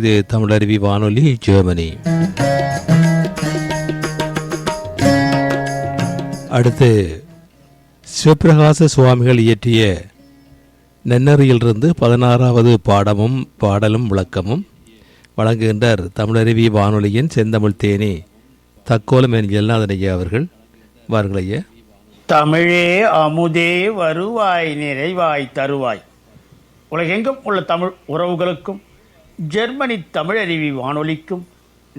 இது தமிழருவி வானொலி ஜெர்மனி. அடுத்து சிவபிரகாச சுவாமிகள் இயற்றிய நன்னறியிலிருந்து பதினாறாவது பாடமும் பாடலும் விளக்கமும் வழங்குகின்றார் தமிழருவி வானொலியின் செந்தமிழ் தேனி தக்கோலம் என் எல்லாதனையா அவர்கள். வாருங்கள் தமிழே அமுதே வருவாய் நிறைவாய் தருவாய். உலகெங்கும் உள்ள தமிழ் உறவுகளுக்கும் ஜெர்மனி தமிழருவி வானொலிக்கும்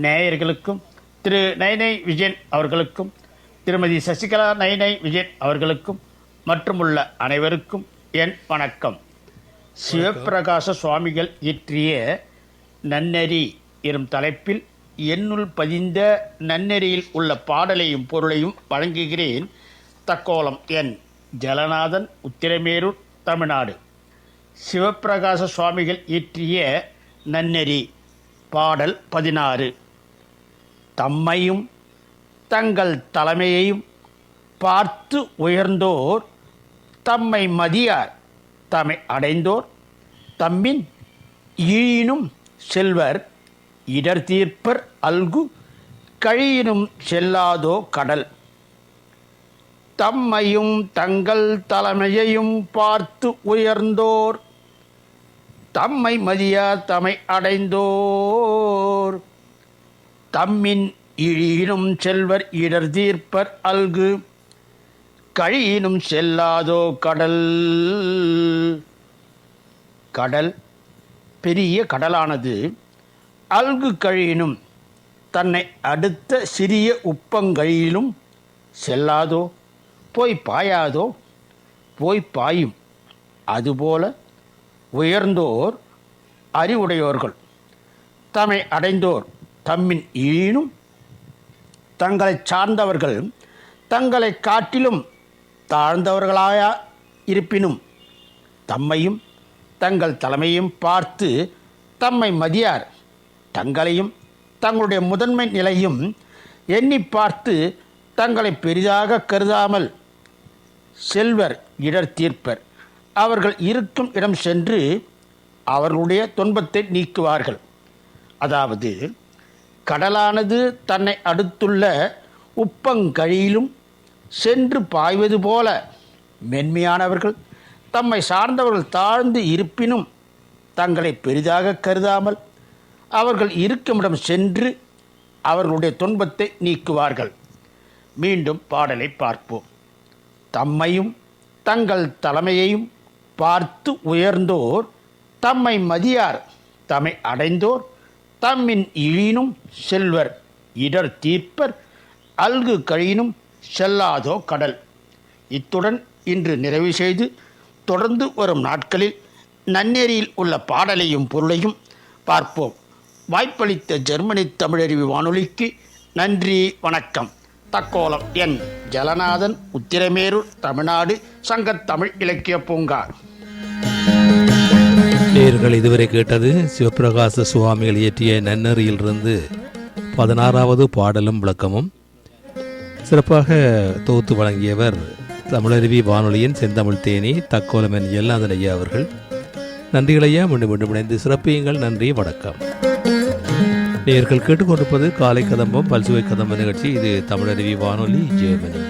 நேயர்களுக்கும் திரு நைனை விஜயன் அவர்களுக்கும் திருமதி சசிகலா நைனை விஜயன் அவர்களுக்கும் மற்றும் உள்ள அனைவருக்கும் என் வணக்கம். சிவப்பிரகாச சுவாமிகள் இயற்றிய நன்னெறி எனும் தலைப்பில் என்னுள் பதிந்த நன்னெறியில் உள்ள பாடலையும் பொருளையும் வழங்குகிறேன் தக்கோலம் என் ஜலநாதன் உத்திரமேரூர் தமிழ்நாடு. சிவப்பிரகாச சுவாமிகள் இயற்றிய நன்னெறி. பாடல் பதினாறு. தம்மையும் தங்கள் தலைமையையும் பார்த்து உயர்ந்தோர் தம்மை மதியார் தம்மை அடைந்தோர் தம்மின் ஈயினும் செல்வர் இடர் தீர்ப்பர் அல்கு கழியினும் செல்லாதோ கடல். தம்மையும் தங்கள் தலைமையையும் பார்த்து உயர்ந்தோர் தம்மை மதியா தமை அடைந்தோர். தம்மின் இழியினும் செல்வர் இடர் தீர்ப்பர் அல்கு. கழியினும் செல்லாதோ கடல். கடல் பெரிய கடலானது. அல்கு கழியினும் தன்னை அடுத்த சிறிய உப்பங்கழியிலும் செல்லாதோ போய் பாயாதோ போய் பாயும். அதுபோல உயர்ந்தோர் அறிவுடையோர்கள். தம்மை அடைந்தோர் தம்மின் ஈனும் தங்களை சார்ந்தவர்கள் தங்களை காட்டிலும் தாழ்ந்தவர்களாய இருப்பினும் தம்மையும் தங்கள் தலைமையும் பார்த்து தம்மை மதியார். தங்களையும் தங்களுடைய முதன்மை நிலையும் எண்ணி பார்த்து தங்களை பெரிதாக கருதாமல் செல்வர் இடர் தீர்ப்பர். அவர்கள் இருக்கும் இடம் சென்று அவர்களுடைய துன்பத்தை நீக்குவார்கள். அதாவது கடலானது தன்னை அடுத்துள்ள உப்பங்கழியிலும் சென்று பாய்வது போல மென்மையானவர்கள் தம்மை சார்ந்தவர்கள் தாழ்ந்து இருப்பினும் தங்களை பெரிதாக கருதாமல் அவர்கள் இருக்குமிடம் சென்று அவர்களுடைய துன்பத்தை நீக்குவார்கள். மீண்டும் பாடலை பார்ப்போம். தம்மையும் தங்கள் தலைமையையும் பார்த்து உயர்ந்தோர் தம்மை மதியார் தம்மை அடைந்தோர் தம்மின் இழினும் செல்வர் இடர் தீர்ப்பர் அல்கு கழியினும் செல்லாதோ கடல். இத்துடன் இன்று நிறைவு செய்து தொடர்ந்து வரும் நாட்களில் நன்னெறியில் உள்ள பாடலையும் பொருளையும் பார்ப்போம். வாய்ப்பளித்த ஜெர்மனி தமிழறிவு வானொலிக்கு நன்றி வணக்கம். தக்கோலம் என் ஜலநாதன் உத்திரமேரூர் தமிழ்நாடு சங்கத்தமிழ் இலக்கிய பூங்கா. நேர்கள் இதுவரை கேட்டது சிவபிரகாச சுவாமிகள் இயற்றிய நன்னறியிலிருந்து பதினாறாவது பாடலும் விளக்கமும். சிறப்பாக தொகுத்து வழங்கியவர் தமிழருவி வானொலியின் செந்தமிழ் தேனி தக்கோலமன் எல்லாதன் ஐயா அவர்கள். நன்றிகளையா மீண்டும் மீண்டும் இணைந்து சிறப்பியுங்கள். நன்றி வணக்கம். நேர்கள் கேட்டுக்கொண்டிருப்பது காலை கதம்பம் பல்சுவை கதம்ப நிகழ்ச்சி. இது தமிழருவி வானொலி ஜெர்மனி